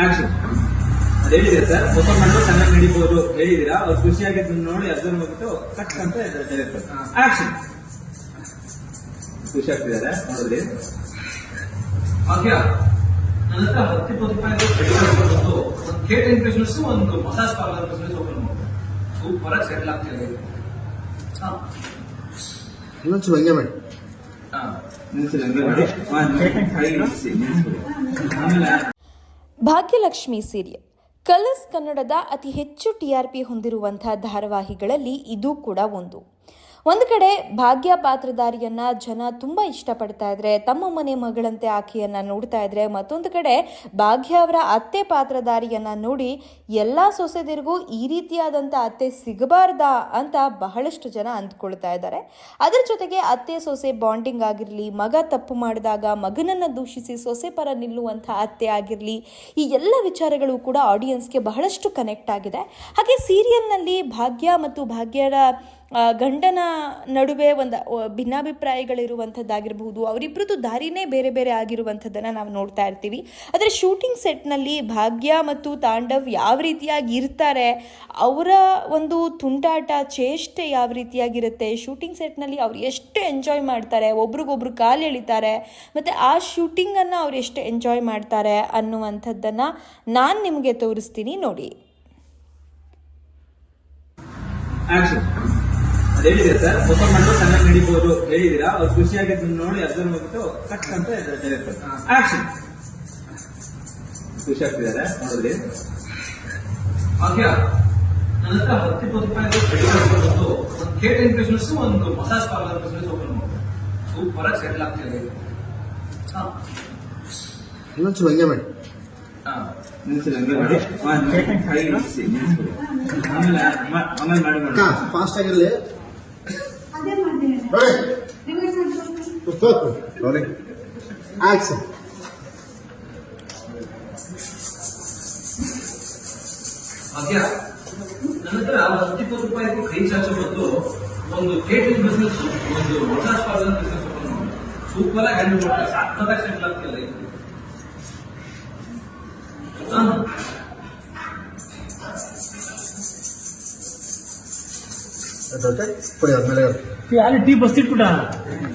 Action ಅದು ಹೇಳಿದ್ದೀರಾ sir. Open ಮಾಡಿದ್ರೆ ಚೆನ್ನಾಗಿ ನಡೀಬಹುದು ಹೇಳಿದೀರಾ ಅವ್ರು ಖುಷಿಯಾಗಿದ್ದು ನೋಡಿ ಅಬ್ಸರ್ವ್ ಹೋಗ್ಬಿಟ್ಟು ಕಟ್ ಅಂತ ಆಕ್ಷನ್ ಖುಷಿ ಆಗ್ತಿದ್ದಾರೆ ನೋಡಿದ್ರಿ. ಭಾಗ್ಯ ನನ್ನ ಹತ್ರ ಇಪ್ಪತ್ತು ರೂಪಾಯಿ ಒಂದು ಕೇಟರಿಂಗ್ ಬಿಸ್ನೆಸ್ ಒಂದು ಮಸಾಜ್ ಪಾರ್ಲರ್ ಬಿಸ್ನೆಸ್ ಓಪನ್ ಮಾಡ್ತಾರೆ ಸೂಪರ್ ಆಗಿ ಸೆಟಲ್ ಆಗ್ತಿದೆ ಇನ್ನೊಂದು ಹಂಗೆ ಮಾಡಿ. ಹಾಂ. ನಿಲ್ಸಿ ಹಂಗೆ ಮಾಡಿ. ಆಮೇಲೆ ಭಾಗ್ಯಲಕ್ಷ್ಮಿ ಸೀರಿಯಲ್. ಕಲರ್ಸ್ ಕನ್ನಡದ ಅತಿ ಹೆಚ್ಚು ಟಿಆರ್ಪಿ ಹೊಂದಿರುವಂತಹ ಧಾರಾವಾಹಿಗಳಲ್ಲಿ ಇದು ಕೂಡ ಒಂದು. ಒಂದು ಕಡೆ ಭಾಗ್ಯ ಪಾತ್ರಧಾರಿಯನ್ನ ಜನ ತುಂಬ ಇಷ್ಟಪಡ್ತಾ ಇದ್ರೆ, ತಮ್ಮ ಮನೆ ಮಗಳಂತೆ ಆಕೆಯನ್ನ ನೋಡ್ತಾ ಇದ್ರೆ, ಮತ್ತೊಂದು ಕಡೆ ಭಾಗ್ಯ ಅವರ ಅತ್ತೆ ಪಾತ್ರಧಾರಿಯನ್ನ ನೋಡಿ ಎಲ್ಲ ಸೊಸೆದಿರಿಗೂ ಈ ರೀತಿಯಾದಂಥ ಅತ್ತೆ ಸಿಗಬಾರ್ದಾ ಅಂತ ಬಹಳಷ್ಟು ಜನ ಅಂದ್ಕೊಳ್ತಾ ಇದ್ದಾರೆ. ಅದರ ಜೊತೆಗೆ ಅತ್ತೆ ಸೊಸೆ ಬಾಂಡಿಂಗ್ ಆಗಿರಲಿ, ಮಗ ತಪ್ಪು ಮಾಡಿದಾಗ ಮಗನನ್ನು ದೂಷಿಸಿ ಸೊಸೆ ಪರ ನಿಲ್ಲುವಂಥ ಅತ್ತೆ ಆಗಿರಲಿ, ಈ ಎಲ್ಲ ವಿಚಾರಗಳು ಕೂಡ ಆಡಿಯನ್ಸ್ಗೆ ಬಹಳಷ್ಟು ಕನೆಕ್ಟ್ ಆಗಿದೆ. ಹಾಗೆ ಸೀರಿಯಲ್ನಲ್ಲಿ ಭಾಗ್ಯ ಮತ್ತು ಭಾಗ್ಯರ ಗಂಡನ ನಡುವೆ ಒಂದು ಭಿನ್ನಾಭಿಪ್ರಾಯಗಳಿರುವಂಥದ್ದಾಗಿರಬಹುದು. ಅವರಿಬ್ಬರದ್ದು ದಾರಿನೇ ಬೇರೆ ಬೇರೆ ಆಗಿರುವಂಥದ್ದನ್ನು ನಾವು ನೋಡ್ತಾ ಇರ್ತೀವಿ. ಆದರೆ ಶೂಟಿಂಗ್ ಸೆಟ್ನಲ್ಲಿ ಭಾಗ್ಯ ಮತ್ತು ತಾಂಡವ್ ಯಾವ ರೀತಿಯಾಗಿ ಇರ್ತಾರೆ, ಅವರ ಒಂದು ತುಂಟಾಟ, ಚೇಷ್ಟೆ ಯಾವ ರೀತಿಯಾಗಿರುತ್ತೆ? ಶೂಟಿಂಗ್ ಸೆಟ್ನಲ್ಲಿ ಅವ್ರು ಎಷ್ಟು ಎಂಜಾಯ್ ಮಾಡ್ತಾರೆ? ಒಬ್ರಿಗೊಬ್ರು ಕಾಲು ಎಳಿತಾರೆ, ಮತ್ತು ಆ ಶೂಟಿಂಗನ್ನು ಅವ್ರು ಎಷ್ಟು ಎಂಜಾಯ್ ಮಾಡ್ತಾರೆ ಅನ್ನುವಂಥದ್ದನ್ನು ನಾನು ನಿಮಗೆ ತೋರಿಸ್ತೀನಿ ನೋಡಿ. ಅದು ಸರ್. ಓಪನ್ ಮಾಡಿದ್ರೆ ಚೆನ್ನಾಗಿ ನಡೀಬಹುದು ಹೇಳಿದೀರಾ ಅವ್ರು ಖುಷಿಯಾಗಿದ್ದು ನೋಡಿ ಅದನ್ನ ಹೋಗ್ಬಿಟ್ಟು ಕಟ್ ಅಂತ ಆಕ್ಷನ್ ಖುಷಿ ಆಗ್ತಿದ್ದಾರೆ ನೋಡಿದ್ರಿ ಓಕೆ ನನ್ನ ಹತ್ರ ಹತ್ತಿಪ್ಪತ್ತು ರೂಪಾಯಿ ಒಂದು ಕೇಟರಿಂಗ್ ಬಿಸ್ನೆಸ್ ಒಂದು ಮಸಾಜ್ ಪಾರ್ಲರ್ ಬಿಸ್ನೆಸ್ ಓಪನ್ ಮಾಡ್ಬೋದು ಸೂಪರ್ ಆಗಿ ಸೆಟಲ್ ಆಗ್ತಿದೆ ಹಂಗೆ ಮಾಡಿ. ಹಂಗೆ ಆಮೇಲೆ ಮಾಡಿ ಫಾಸ್ಟ್ ಆಗಿರಲಿ. ಮಾಡ್ತೀನಿ ನೋಡಿ ರಿವರ್ಸ್ ಮಾಡ್ಕೊಂಡು ಹೋಗು ನೋಡಿ ಆಕ್ಷನ್ ಭಾಗ್ಯ ನನ್ನ ಹತ್ರ ಹತ್ತಿಪ್ಪತ್ತು ರೂಪಾಯಿ ಕೈ ಚಾಚು ಬಂದು ಒಂದು ಕೇಟರಿಂಗ್ ಬಿಸ್ನೆಸ್ ಒಂದು ಮಸಾಜ್ ಪಾರ್ಲರ್ ಬಿಸ್ನೆಸ್ ಓಪನ್ ಮಾಡ್ಬೋದು ಸೂಪರ್ ಆಗಿ ಹ್ಯಾಂಡಲ್ ಮಾಡ್ತಾರೆ ಸಕ್ಕತ್ತಾಗಿ ಸೆಟಲ್ ಆಗ್ತಿಲ್ಲ पुढे मेल्यावर. ती टी बसतील कुठं?